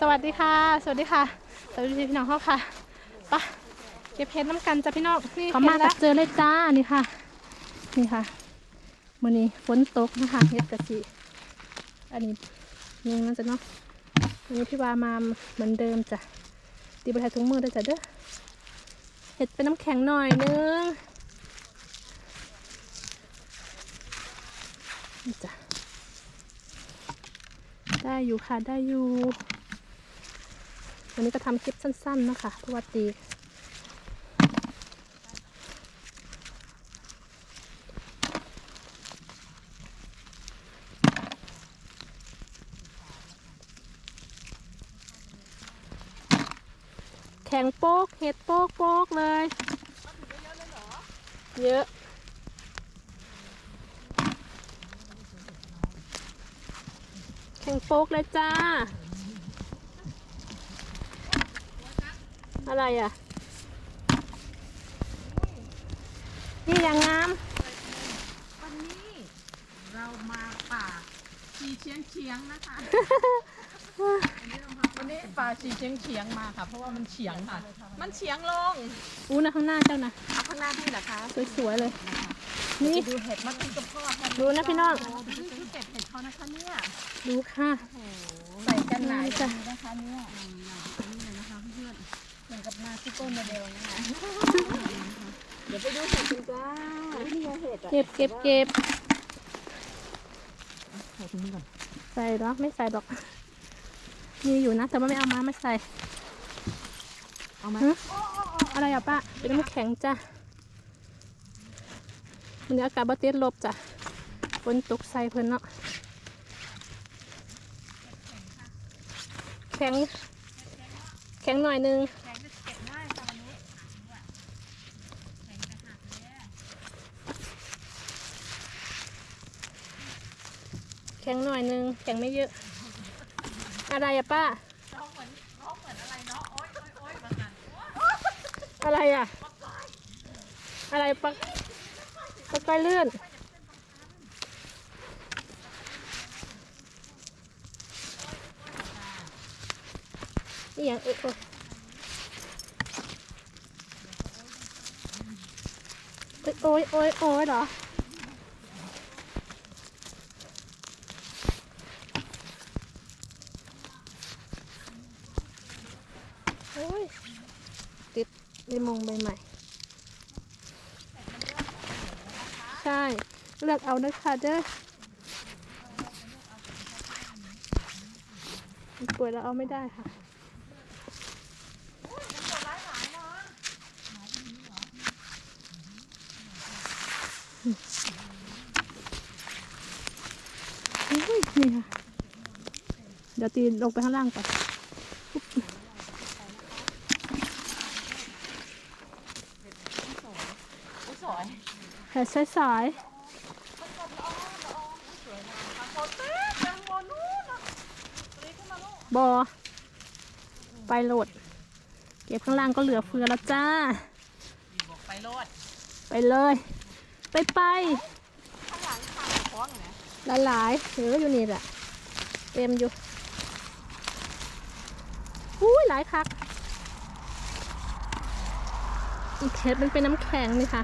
สวัสดีค่ะ สวัสดีค่ะ สวัสดีพี่น้องเขาค่ะไปะเก็บเพชรน้ำกันจ้ะพี่น้องนี่เขามาตักเจอเลยจ้านี่ค่ะ นี่ค่ะมื่อนี้ฝนตกนะคะเฮ็ดกะสิอันนี้ยังนั่นจ้ะเนาะอันนี้พี่วามาเหมือนเดิมจ้ะตีบะไทยถุงมือด้วยจ้ะเด้อเห็ดเป็นน้ำแข็งหน่อยนึงนี่จ้ะได้อยู่ค่ะได้อยู่ วันนี้ก็ทำคลิปสั้นๆนะคะเพราะว่าตีแข็งโป๊กเห็ดโป๊กโป๊กเลย เยอะแข็งโป๊กเลยจ้า อะไรอะ นี่อย่างงาม วันนี้เรามาป่าชีเชียงเชียงนะคะ วันนี้ป่าชีเชียงเชียงมาค่ะ เพราะว่ามันเฉียงค่ะ มันเฉียงลงอู้นะข้างหน้าเจ้านะเอาข้างหน้าพี่เหรอคะ สวยๆเลย นี่ดูเห็ดมากินกับพ่อค่ะดูนะพี่น้องโอ้ดูที่เก็บเห็ดเขานะคะเนี่ย ดูค่ะ ใส่กันหนาจ้ะดีนะคะเนี่ย กับหน้าซุปเปอร์โมเดลนะคะเดี๋ยวไปดูเห็ดกันจ้านี่ไงเห็ดอะเก็บเก็บเก็บใส่ตรงนี้ก่อนใส่หรอไม่ใส่หรอก มีอยู่นะ แต่ว่าไม่เอามาไม่ใส่ เอาไหมฮะอะไรอะป้าเป็นน้ำแข็งจ้ะวันนี้อากาศบ่ติดลบจ้ะฝนตกใส่เพิ่นเนาะแข็งแข็งหน่อยนึง แข็งจะเก็บง่ายค่ะวันนี้แข็งจะหักเลย แข็งหน่อยนึงแข็งไม่เยอะ อะไรอะป้าองเหมือนร้องเหมือนอะไรเนาะโอ๊ยโอ๊ยโอยมาสั่นอะไรอะอะไรปะปะก้อยเลื่อนนี่อย่างเออโอ้ยโอ้ยโอ้ยเหรอ โอ้ย ติดในมงใบใหม่ ใช่ เอานะคะเด้อป่วยแล้วเอาไม่ได้ค่ะอุ้ยนี่ค่ะ เดี๋ยวตีลงไปข้างล่างก่อนสวยแผ่สาย โคเต้ยังบนนู้นนะตัวนี้ขึ้นมาลูก ๆ บอไปโหลด เก็บข้างล่างก็เหลือเฟือแล้วจ้า บอกไปโลดไปเลย ไปไปข้างหลังข้างท้องไหนละหลายๆเหลืออยู่นี่แหละเต็มอยู่อุ้ยหลายคักอีกเห็ดมันเป็นน้ำแข็งนี่ค่ะ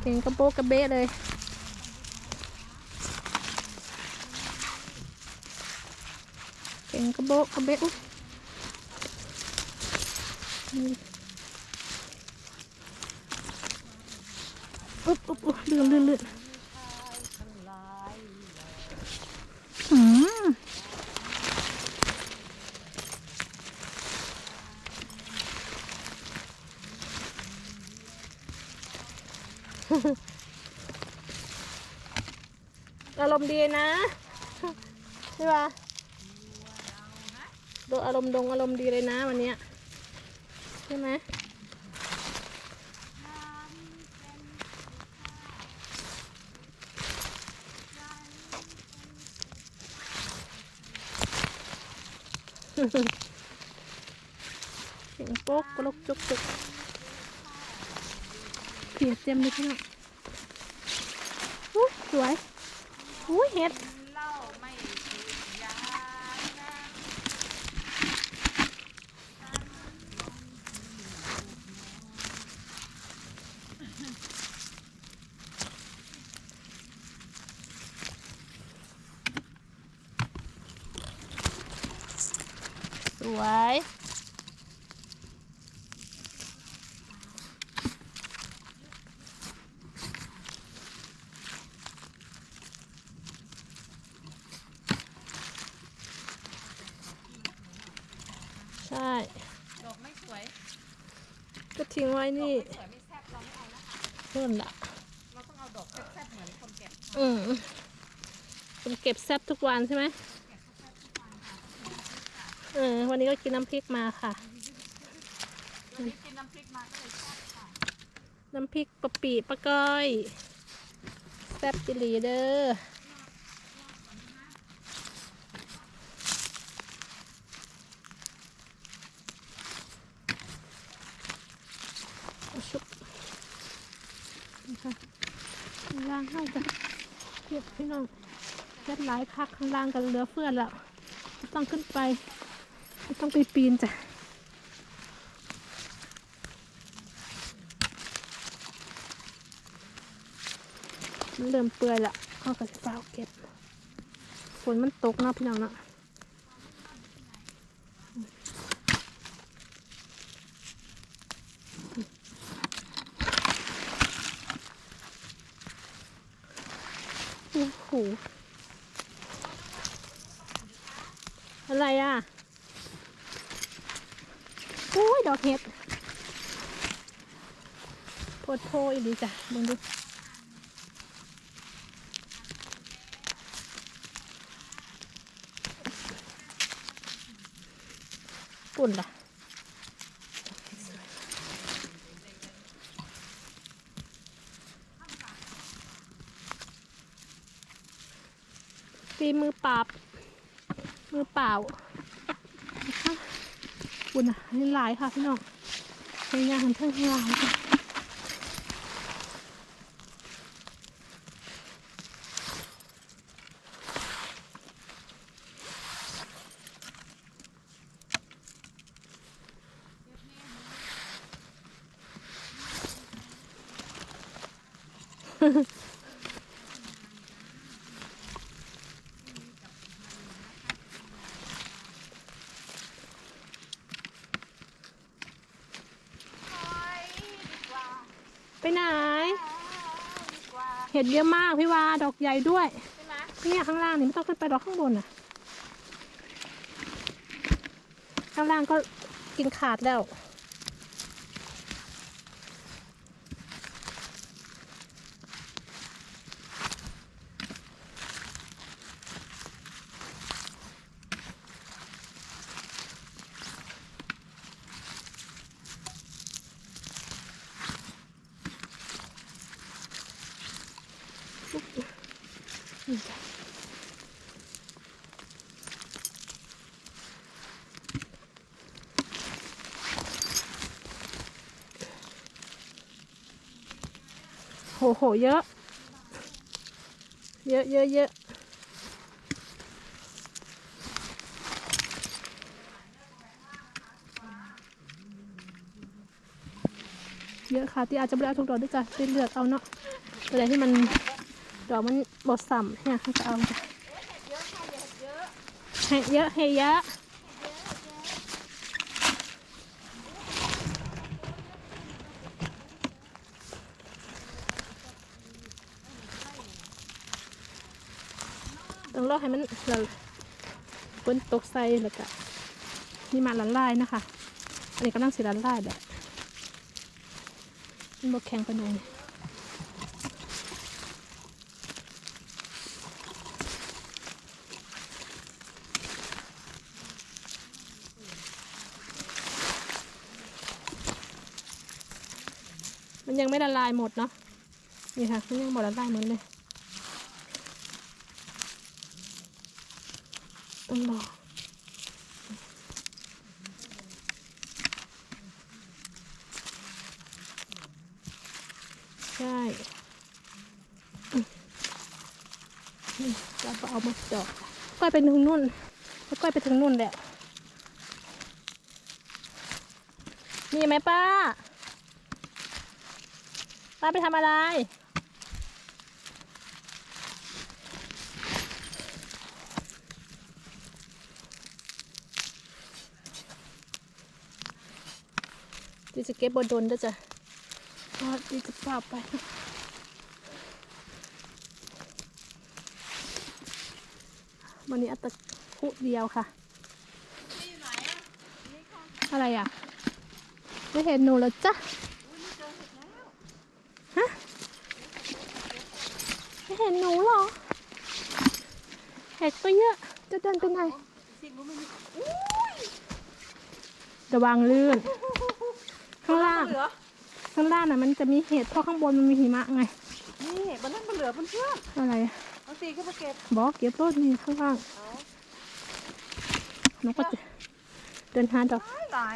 เก่งกระโปกกระเบ้เลย เก่งกระโบกกระเบ้อุ๊ยอุ๊บอุ๊บอุ๊บลื่อนเลื่อนเลื่นอืมอารมณ์ดีนะใช่ปะ ดอารมณ์ดงอารมณ์ดีเลยนะวันเนี้ยใช่ไหมเสียงโป๊กกลกจุกจุกเพียเต็มเลยพี่น้องอุ๊ยสวยอุ้ยเห็ด เหล้าไม่สูบยานะ วย ใช่ ดอกไม่สวย ก็ทิ้งไว้ นี่สวยไม่แซ่บเราไม่เอานะคะเพื่อนละเราต้องเอาดอกแซ่บๆเหมือนคนแก่อืมคุณเก็บแซบทุกวันใช่ไหมเออวันนี้ก็กินน้ำพริกมาค่ะเดี๋ยวนี้กินน้ำพริกมาก็เลยชอบค่ะ น้ำพริกกะปิปลาก้อย แซ่บจิลีเด้อเอาชุบนี่ค่ะข้างล่างให้จ้ะเก็บพี่ น้องเล็ดหลายพักข้างล่างกันเหลือเฟือแล้วต้องขึ้นไปต้องไปปีนจ้ะมันเริ่มเปื่อยละเขาก็จะเฝ้าเก็บฝนมันตกนะพี่น้องเนาะ อ้โหอะไรอะโอ้ยดอกเห็ดโพดโพอีดีจ้ะมึงดูปุ่นล่ะตีมือปราบ มือ เปล่าอุ่นอะให้หลายค่ะพี่น้องพยายามหันเทิงหลายค่ะไปไหน เห็ดเยอะมากพี่วาดอกใหญ่ด้วยเนี่ยข้างล่างนี่ไม่ต้องขึ้นไปดอกข้างบนอะ ข้างล่างก็กินขาดแล้ว โห เยอะ เยอะเยอะเยอะเยอะค่ะที่อาจจะไม่ได้เอาทุกดอกด้วยจ้ะเป็นเลือกเอาเนาะตัวไหนที่มันดอกมันบดสัมเนี่ยเขาจะเอาจ้ะให้เยอะให้เยอะต้อง รอให้มันเราฝนตกใส่แล้วก็นี่มาละลายนะคะ อันนี้กำลังสีละลายแบบมันบกแข็งไปหน่อยมันยังไม่ละลายหมดเนาะนี่ค่ะมันยังหมดละลายหมดเลย ดอกก้อยไปถึงนู่นแล้วก้อยไปถึงนู่นแหละมีไหมป้า ป้าไปทำอะไร ดิสเก็บบอลโดนด้วยจ้ะก็ดิสะปราบไป วันนี้อัตะคุเดียวค่ะ อะไรอะ ไม่เห็นหนูแล้วจ้ะฮะไม่เห็นหนูเหรอ เห็ดก็เยอะ จะเดินไปไหนระวังลื่น ข้างล่างเหลือข้างล่างน่ะมันจะมีเห็ดเพราะข้างบนมันมีหิมะไง นี่มันนั่นมันเหลือเพื่อนอะไรอะ ๆเอาสีขึ้นมาเก็บ บอกเก็บรถนี่ข้างล่างเอาหนูก็จะเดินหาดอกตายตาย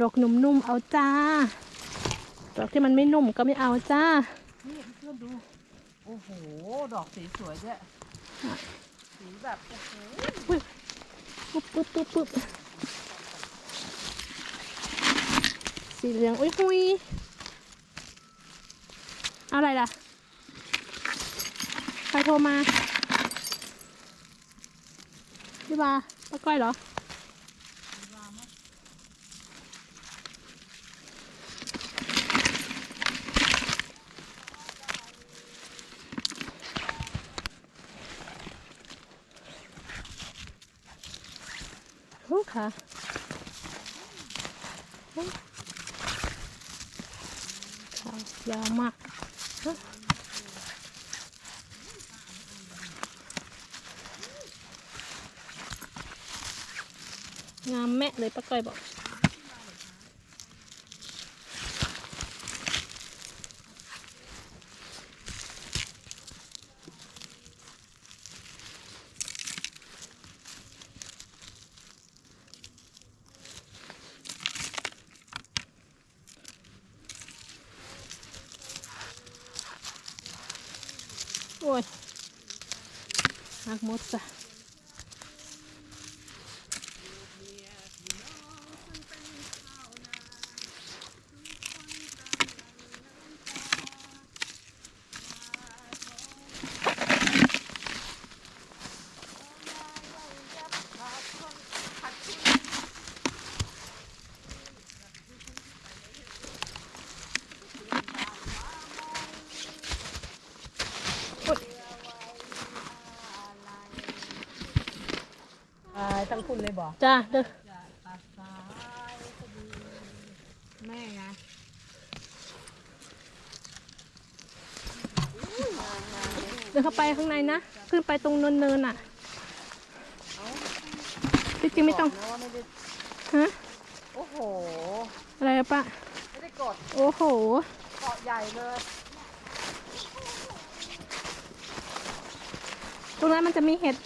ดอกนุ่มๆเอาจ้า ดอกที่มันไม่นุ่มก็ไม่เอาจ้า นี่เพื่อนดู โอ้โห ดอกสีสวยด้วยสีแบบโอ้โหปุ๊บปุ๊บปุ๊บปุ๊บสีเหลืองอุ้ยหุยเอาอะไรล่ะใคร โทรมาพี่บาป้าก้อยเหรอโอ้ค่ะยาวมาก งามแม่เลยป้าก้อยบอกโอ้ยหักหมดจ้ะโอ้ย ตายทั้ง คุณเลยบอกจ้าเด้อแม่ไงเดินเข้าไปข้างในนะ ขึ้นไปตรงเนินเนินๆอะที่จริงไม่ต้องบกนะว่าไม่ได้ฮะโอ้โห อะไรอะปะไม่ได้กดโอ้โหเกาะใหญ่เลยตรงนั้นมันจะมีเห็ด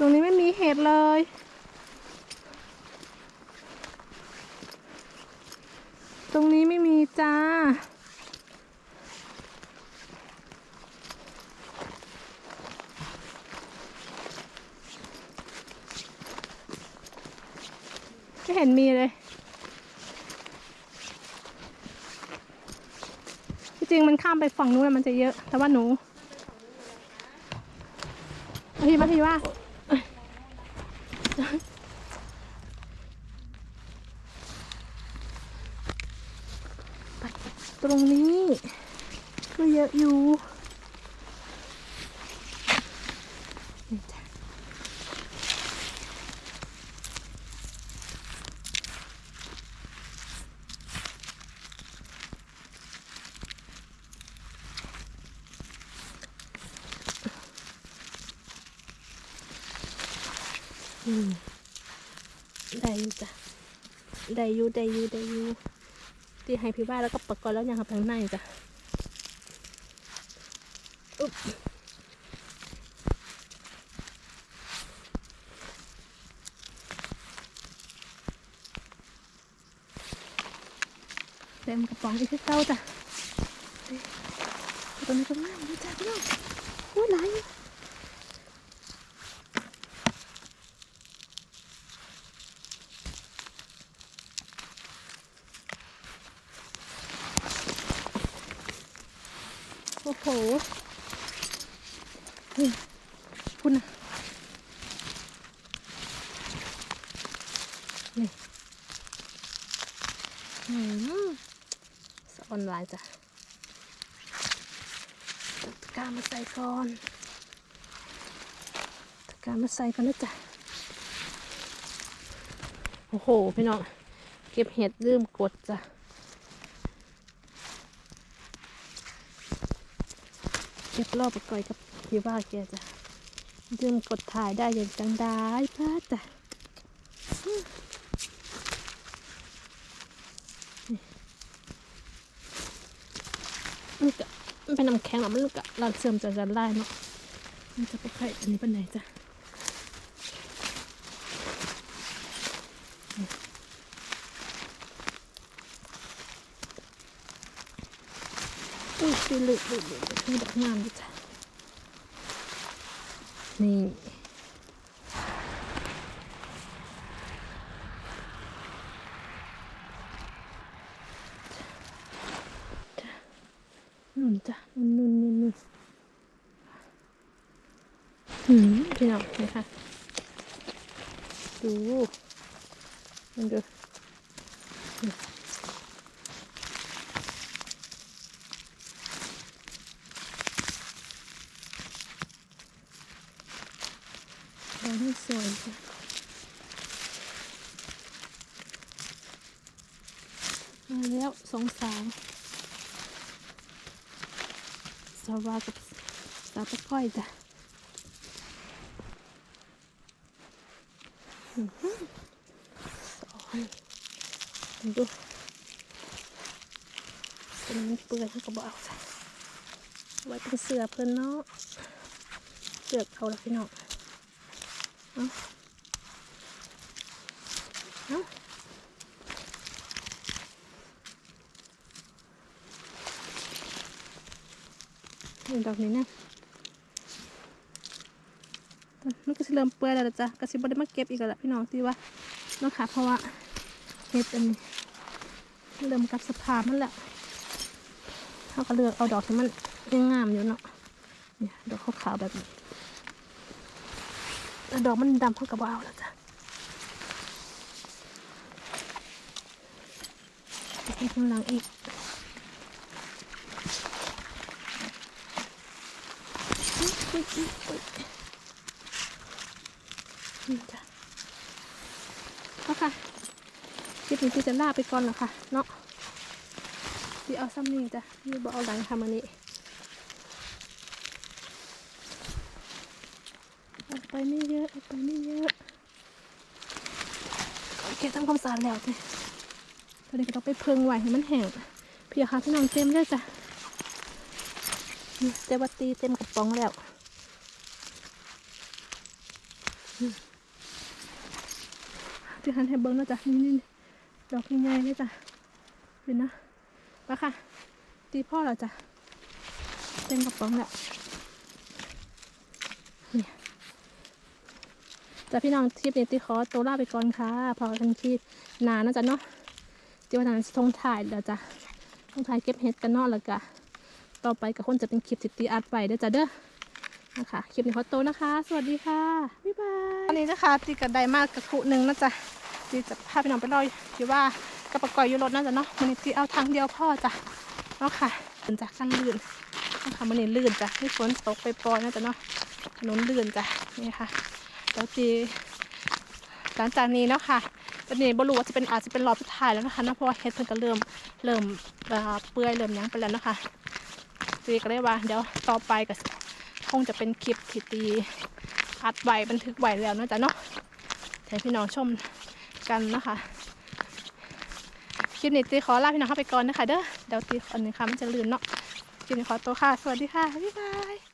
ตรงนี้ไม่มี เห็ดเลย ตรงนี้ไม่มีจ้า ไม่เห็นมีเลยที่จริงมันข้ามไปฝั่งนู้นมันจะเยอะ แต่ว่าหนูมาทีมาทีว่าเอ้ยไป ตรงนี้ ก็เยอะอยู่ได้อยู่จ้ะได้อยู่ได้อยู่ได้อยู่ ตีให้พี่บ้าแล้วก็ปะกอนแล้วยังครับทางในจ้ะอุ๊บเต็มกระป๋องอีกที่เต้าจ้ะตัวนี้ก็งามดีจ้ะพี่น้องโอ้ยหลายอยู่ น นี่คุณนะนี่อืม สะออนไลน์จ้ะตะกร้ามาใส่ก่อนตะกร้ามาใส่ก่อนนะจ๊ะโอ้โห พี่น้อง เก็บเห็ดลืมกดจ้ะเก็บรอบไปก่อยกับพี่ว่าแกจ้ะลืมกดถ่ายได้อย่างจังได้พลาดจ้ะอืมนี่มันก็ มันเป็นน้ำแข็งหรอมันก็ลาเสื่อมจากกันได้เนาะมันจะไปไข่อันนี้เป็นไหนจ้ะอุ้ยดูลึกลึกลึกคือดอกงามดิจ้ะนี่จ้ะนุ่นจ้ะนุ่นนุ่นนุ่นนุ่นหืมพี่น้องนี่ค่ะ ดูมันดู ดอกนี่สวยจ้ะมาแล้ว สองสาวสาวากับสาวตะก้อยจ้ะสอนดูเป็นเปื่อยเขาก็บอกเอาจ้ะไว้เป็นเสือเพื่อนเนาะเสือกเขาและพี่น้องเอาเอา นี่ดอกนี้นะมันก็สิเริ่มเปื่อยแล้วจ้ะก็สิบ่ได้มาเก็บอีกแล้วพี่น้องที่ว่านาะค่ะเพราะว่าเห็ดอันนี้เริ่มกับสภาพมันแหล้วเขาก็เลือกเอาดอกที่มันยังงามอยู่เนาะเนี่ยดอกขาวๆแบบนี้แล้วดอกมันดำเขากับเอาแล้วจ้ะไปข้างหลังอีกอุ๊ยอุ๊ยอุ๊ยอุ๊ยนี่จ้ะก็ค่ะ คลิปนี้ที่จะลาไปก่อนแล้วค่ะเนาะที่เอาซ้ำนี่จ้ะนี่บอกเอาหลังทำอันนี้เอาไปไม่เยอะเอาไปไม่เยอะโอเคทำความสะอาดแล้วจ้ะตอนนี้ก็ต้องไปเพิงไหวให้มันแห้งเพียค่ะพี่น้องเต็มเลยจ้ะเจวัตีเต็มกระป๋องแล้วที่หันให้เบิ้งเนะจ้ะนี่นี่ ดอกใหญ่ๆเลยจ้ะเห็นนะมาค่ะ ตีพ่อแล้วจ้ะเต็มกระป๋องแล้วจ้ะพี่น้องคลิปนี้ที่ขอตัวลาไปก่อนค่ะ พอทั้งคลิปนานนะจ๊ะเนาะเดี๋ยววันนั้นทงถ่ายแล้วจ้ะทงถ่ายเก็บเห็ดกันเนาะแล้วก็ต่อไปก็คงจะเป็นคลิปสิตีอัดไปเด้อจ้ะเด้อนะคะคลิปนี้ขอตัวนะคะ สวัสดีค่ะ บ๊ายบาย ตอนนี้นะคะตีกระไดมากกระคุหนึ่งนะจ๊ะ ตีจะพาพี่น้องไปรอยที่ว่ากระปะกอยอยู่รถนะจ๊ะเนาะมันนี้ตีเอาทางเดียวพ่อจ้ะเนาะค่ะลื่นจ้ะขั้นลื่นนะคะมันนี้ลื่นจ้ะที่ฝนตกไปปล่อยๆนจ๊ะเนาะถนนลื่นจ้ะนี่ค่ะแล้วทีหลังจากนี้เนาะค่ะตอนนี้บรูว่าจะเป็นอาจจะเป็นรอบสุดท้ายแล้วนะคะนะเพราะว่าเฮ็ดเพิ่นก็เริ่มเริ่มเออเปื่อยเริ่มยั้งไปแล้วเนาะคะตีก็ได้ว่าเดี๋ยวต่อไปก็คงจะเป็นคลิปที่ตีอัดไว้บันทึกไว้แล้วนาะจ๊ะเนาะให้พี่น้องชม กันนะคะคลิปนี้ตีขอลาพี่น้องเข้าไปก่อนนะคะเด้อเดี๋ยวตีอันนี้ค่ะมันจะลืนเนาะคลิปนี้ขอตัวค่ะ สวัสดีค่ะ บ๊ายบาย